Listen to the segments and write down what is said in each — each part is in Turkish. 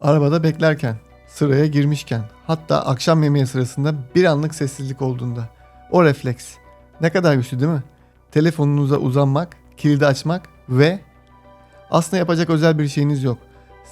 Arabada beklerken, sıraya girmişken, hatta akşam yemeği sırasında bir anlık sessizlik olduğunda. O refleks. Ne kadar güçlü değil mi? Telefonunuza uzanmak, kilidi açmak ve aslında yapacak özel bir şeyiniz yok.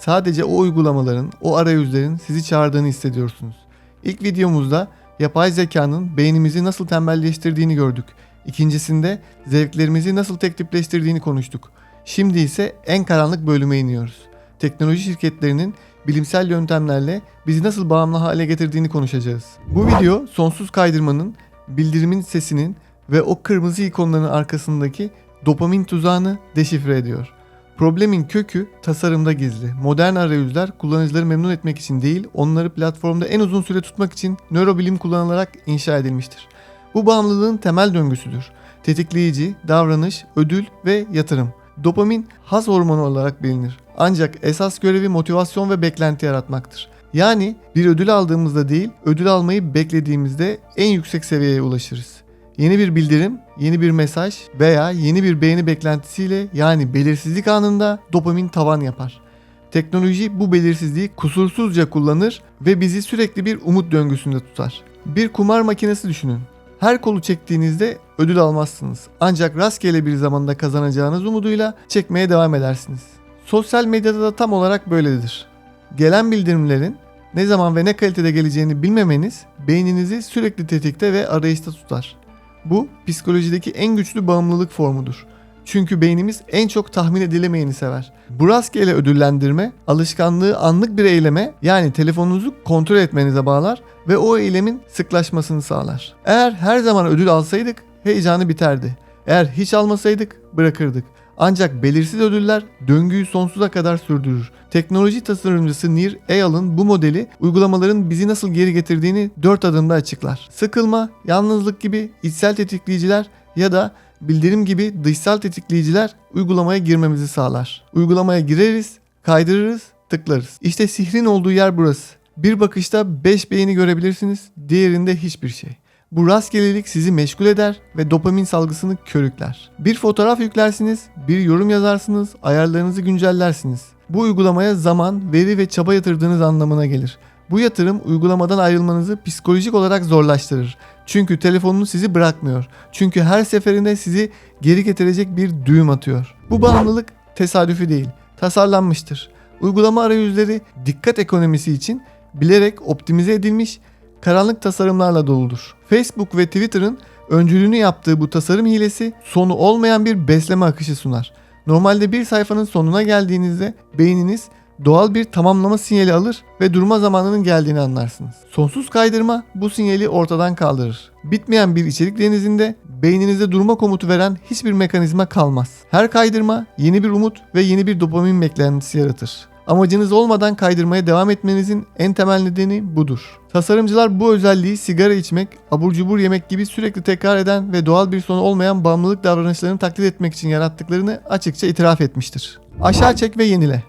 Sadece o uygulamaların, o arayüzlerin sizi çağırdığını hissediyorsunuz. İlk videomuzda yapay zekanın beynimizi nasıl tembelleştirdiğini gördük. İkincisinde zevklerimizi nasıl tek tipleştirdiğini konuştuk. Şimdi ise en karanlık bölüme iniyoruz. Teknoloji şirketlerinin bilimsel yöntemlerle bizi nasıl bağımlı hale getirdiğini konuşacağız. Bu video sonsuz kaydırmanın, bildirimin sesinin ve o kırmızı ikonların arkasındaki dopamin tuzağını deşifre ediyor. Problemin kökü tasarımda gizli. Modern arayüzler kullanıcıları memnun etmek için değil, onları platformda en uzun süre tutmak için nörobilim kullanılarak inşa edilmiştir. Bu bağımlılığın temel döngüsüdür. Tetikleyici, davranış, ödül ve yatırım. Dopamin haz hormonu olarak bilinir. Ancak esas görevi motivasyon ve beklenti yaratmaktır. Yani bir ödül aldığımızda değil, ödül almayı beklediğimizde en yüksek seviyeye ulaşırız. Yeni bir bildirim, yeni bir mesaj veya yeni bir beğeni beklentisiyle yani belirsizlik anında dopamin tavan yapar. Teknoloji bu belirsizliği kusursuzca kullanır ve bizi sürekli bir umut döngüsünde tutar. Bir kumar makinesi düşünün. Her kolu çektiğinizde ödül almazsınız. Ancak rastgele bir zamanda kazanacağınız umuduyla çekmeye devam edersiniz. Sosyal medyada da tam olarak böyledir. Gelen bildirimlerin ne zaman ve ne kalitede geleceğini bilmemeniz beyninizi sürekli tetikte ve arayışta tutar. Bu psikolojideki en güçlü bağımlılık formudur. Çünkü beynimiz en çok tahmin edilemeyeni sever. Bu rastgele ödüllendirme alışkanlığı anlık bir eyleme yani telefonunuzu kontrol etmenize bağlar ve o eylemin sıklaşmasını sağlar. Eğer her zaman ödül alsaydık heyecanı biterdi. Eğer hiç almasaydık bırakırdık. Ancak belirsiz ödüller döngüyü sonsuza kadar sürdürür. Teknoloji tasarımcısı Nir Eyal'ın bu modeli uygulamaların bizi nasıl geri getirdiğini 4 adımda açıklar. Sıkılma, yalnızlık gibi içsel tetikleyiciler ya da bildirim gibi dışsal tetikleyiciler uygulamaya girmemizi sağlar. Uygulamaya gireriz, kaydırırız, tıklarız. İşte sihrin olduğu yer burası. Bir bakışta 5 beğeni görebilirsiniz, diğerinde hiçbir şey. Bu rastgelelik sizi meşgul eder ve dopamin salgısını körükler. Bir fotoğraf yüklersiniz, bir yorum yazarsınız, ayarlarınızı güncellersiniz. Bu uygulamaya zaman, veri ve çaba yatırdığınız anlamına gelir. Bu yatırım uygulamadan ayrılmanızı psikolojik olarak zorlaştırır. Çünkü telefonunuz sizi bırakmıyor. Çünkü her seferinde sizi geri getirecek bir düğüm atıyor. Bu bağımlılık tesadüfi değil, tasarlanmıştır. Uygulama arayüzleri dikkat ekonomisi için bilerek optimize edilmiş karanlık tasarımlarla doludur. Facebook ve Twitter'ın öncülüğünü yaptığı bu tasarım hilesi sonu olmayan bir besleme akışı sunar. Normalde bir sayfanın sonuna geldiğinizde beyniniz doğal bir tamamlama sinyali alır ve durma zamanının geldiğini anlarsınız. Sonsuz kaydırma bu sinyali ortadan kaldırır. Bitmeyen bir içerik denizinde beyninize durma komutu veren hiçbir mekanizma kalmaz. Her kaydırma yeni bir umut ve yeni bir dopamin beklentisi yaratır. Amacınız olmadan kaydırmaya devam etmenizin en temel nedeni budur. Tasarımcılar bu özelliği sigara içmek, abur cubur yemek gibi sürekli tekrar eden ve doğal bir sonu olmayan bağımlılık davranışlarını taklit etmek için yarattıklarını açıkça itiraf etmiştir. Aşağı çek ve yenile.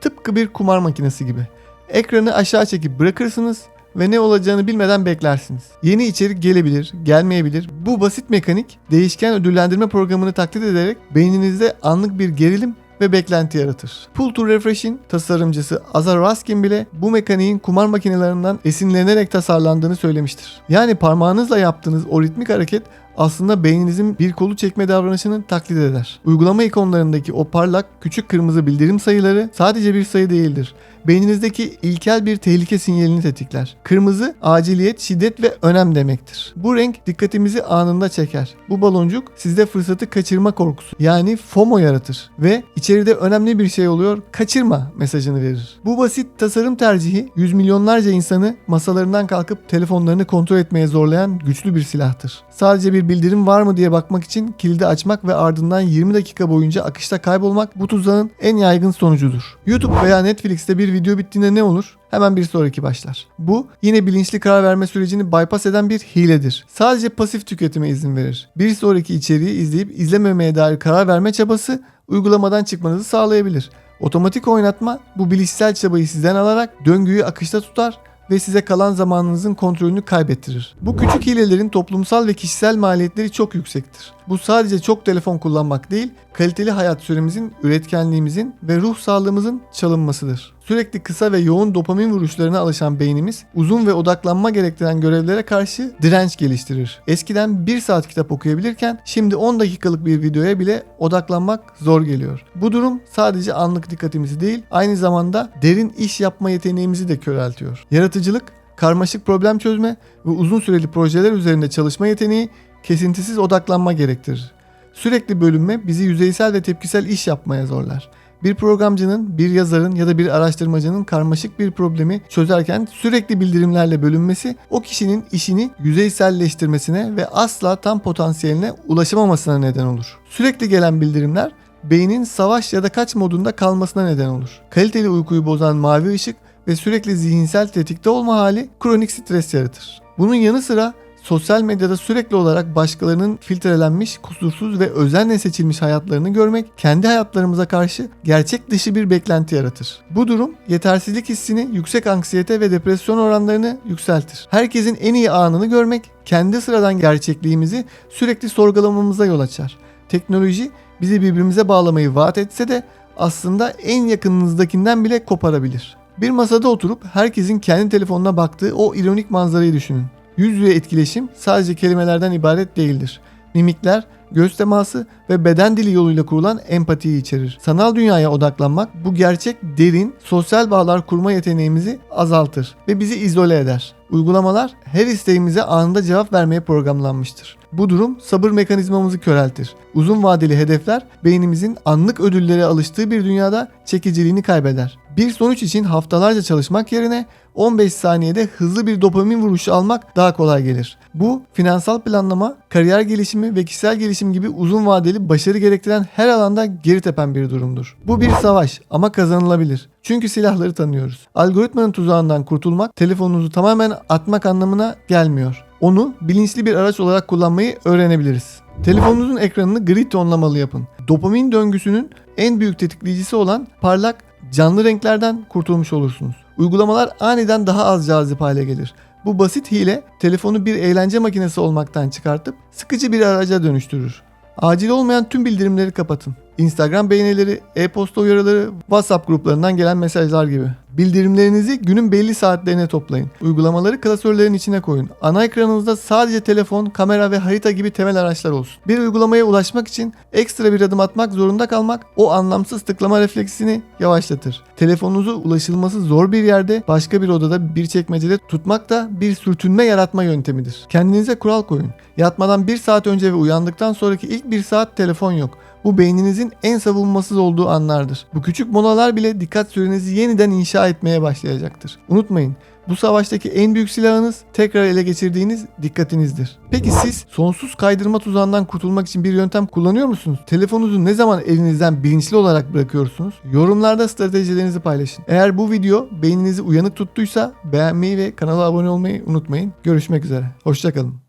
Tıpkı bir kumar makinesi gibi. Ekranı aşağı çekip bırakırsınız ve ne olacağını bilmeden beklersiniz. Yeni içerik gelebilir, gelmeyebilir. Bu basit mekanik değişken ödüllendirme programını taklit ederek beyninizde anlık bir gerilim ve beklenti yaratır. Pull to Refresh'in tasarımcısı Azar Raskin bile bu mekaniğin kumar makinelerinden esinlenerek tasarlandığını söylemiştir. Yani parmağınızla yaptığınız o ritmik hareket aslında beyninizin bir kolu çekme davranışını taklit eder. Uygulama ikonlarındaki o parlak küçük kırmızı bildirim sayıları sadece bir sayı değildir. Beyninizdeki ilkel bir tehlike sinyalini tetikler. Kırmızı aciliyet, şiddet ve önem demektir. Bu renk dikkatimizi anında çeker. Bu baloncuk sizde fırsatı kaçırma korkusu yani FOMO yaratır ve içeride önemli bir şey oluyor kaçırma mesajını verir. Bu basit tasarım tercihi yüz milyonlarca insanı masalarından kalkıp telefonlarını kontrol etmeye zorlayan güçlü bir silahtır. Sadece bir bildirim var mı diye bakmak için kilidi açmak ve ardından 20 dakika boyunca akışta kaybolmak bu tuzağın en yaygın sonucudur. YouTube veya Netflix'te bir video bittiğinde ne olur? Hemen bir sonraki başlar. Bu yine bilinçli karar verme sürecini bypass eden bir hiledir. Sadece pasif tüketime izin verir. Bir sonraki içeriği izleyip izlememeye dair karar verme çabası uygulamadan çıkmanızı sağlayabilir. Otomatik oynatma bu bilişsel çabayı sizden alarak döngüyü akışta tutar ve size kalan zamanınızın kontrolünü kaybettirir. Bu küçük hilelerin toplumsal ve kişisel maliyetleri çok yüksektir. Bu sadece çok telefon kullanmak değil, kaliteli hayat süremizin, üretkenliğimizin ve ruh sağlığımızın çalınmasıdır. Sürekli kısa ve yoğun dopamin vuruşlarına alışan beynimiz uzun ve odaklanma gerektiren görevlere karşı direnç geliştirir. Eskiden 1 saat kitap okuyabilirken şimdi 10 dakikalık bir videoya bile odaklanmak zor geliyor. Bu durum sadece anlık dikkatimizi değil aynı zamanda derin iş yapma yeteneğimizi de köreltiyor. Yaratıcılık, karmaşık problem çözme ve uzun süreli projeler üzerinde çalışma yeteneği kesintisiz odaklanma gerektirir. Sürekli bölünme bizi yüzeysel ve tepkisel iş yapmaya zorlar. Bir programcının, bir yazarın ya da bir araştırmacının karmaşık bir problemi çözerken sürekli bildirimlerle bölünmesi o kişinin işini yüzeyselleştirmesine ve asla tam potansiyeline ulaşamamasına neden olur. Sürekli gelen bildirimler beynin savaş ya da kaç modunda kalmasına neden olur. Kaliteli uykuyu bozan mavi ışık ve sürekli zihinsel tetikte olma hali kronik stres yaratır. Bunun yanı sıra sosyal medyada sürekli olarak başkalarının filtrelenmiş, kusursuz ve özenle seçilmiş hayatlarını görmek kendi hayatlarımıza karşı gerçek dışı bir beklenti yaratır. Bu durum yetersizlik hissini, yüksek anksiyete ve depresyon oranlarını yükseltir. Herkesin en iyi anını görmek kendi sıradan gerçekliğimizi sürekli sorgulamamıza yol açar. Teknoloji bizi birbirimize bağlamayı vaat etse de aslında en yakınınızdakinden bile koparabilir. Bir masada oturup herkesin kendi telefonuna baktığı o ironik manzarayı düşünün. Yüz yüze etkileşim sadece kelimelerden ibaret değildir. Mimikler, göz teması ve beden dili yoluyla kurulan empatiyi içerir. Sanal dünyaya odaklanmak bu gerçek derin sosyal bağlar kurma yeteneğimizi azaltır ve bizi izole eder. Uygulamalar her isteğimize anında cevap vermeye programlanmıştır. Bu durum sabır mekanizmamızı köreltir. Uzun vadeli hedefler beynimizin anlık ödüllere alıştığı bir dünyada çekiciliğini kaybeder. Bir sonuç için haftalarca çalışmak yerine 15 saniyede hızlı bir dopamin vuruşu almak daha kolay gelir. Bu finansal planlama, kariyer gelişimi ve kişisel gelişim gibi uzun vadeli başarı gerektiren her alanda geri tepen bir durumdur. Bu bir savaş ama kazanılabilir. Çünkü silahları tanıyoruz. Algoritmanın tuzağından kurtulmak telefonunuzu tamamen atmak anlamına gelmiyor. Onu bilinçli bir araç olarak kullanmayı öğrenebiliriz. Telefonunuzun ekranını gri tonlamalı yapın. Dopamin döngüsünün en büyük tetikleyicisi olan parlak, canlı renklerden kurtulmuş olursunuz. Uygulamalar aniden daha az cazip hale gelir. Bu basit hile telefonu bir eğlence makinesi olmaktan çıkartıp sıkıcı bir araca dönüştürür. Acil olmayan tüm bildirimleri kapatın. Instagram beğenileri, e-posta uyarıları, WhatsApp gruplarından gelen mesajlar gibi. Bildirimlerinizi günün belli saatlerine toplayın. Uygulamaları klasörlerin içine koyun. Ana ekranınızda sadece telefon, kamera ve harita gibi temel araçlar olsun. Bir uygulamaya ulaşmak için ekstra bir adım atmak zorunda kalmak o anlamsız tıklama refleksini yavaşlatır. Telefonunuzu ulaşılması zor bir yerde, başka bir odada bir çekmecede tutmak da bir sürtünme yaratma yöntemidir. Kendinize kural koyun. Yatmadan bir saat önce ve uyandıktan sonraki ilk bir saat telefon yok. Bu beyninizin en savunmasız olduğu anlardır. Bu küçük molalar bile dikkat sürenizi yeniden inşa etmeye başlayacaktır. Unutmayın, bu savaştaki en büyük silahınız tekrar ele geçirdiğiniz dikkatinizdir. Peki siz sonsuz kaydırma tuzağından kurtulmak için bir yöntem kullanıyor musunuz? Telefonunuzu ne zaman elinizden bilinçli olarak bırakıyorsunuz? Yorumlarda stratejilerinizi paylaşın. Eğer bu video beyninizi uyanık tuttuysa beğenmeyi ve kanala abone olmayı unutmayın. Görüşmek üzere. Hoşçakalın.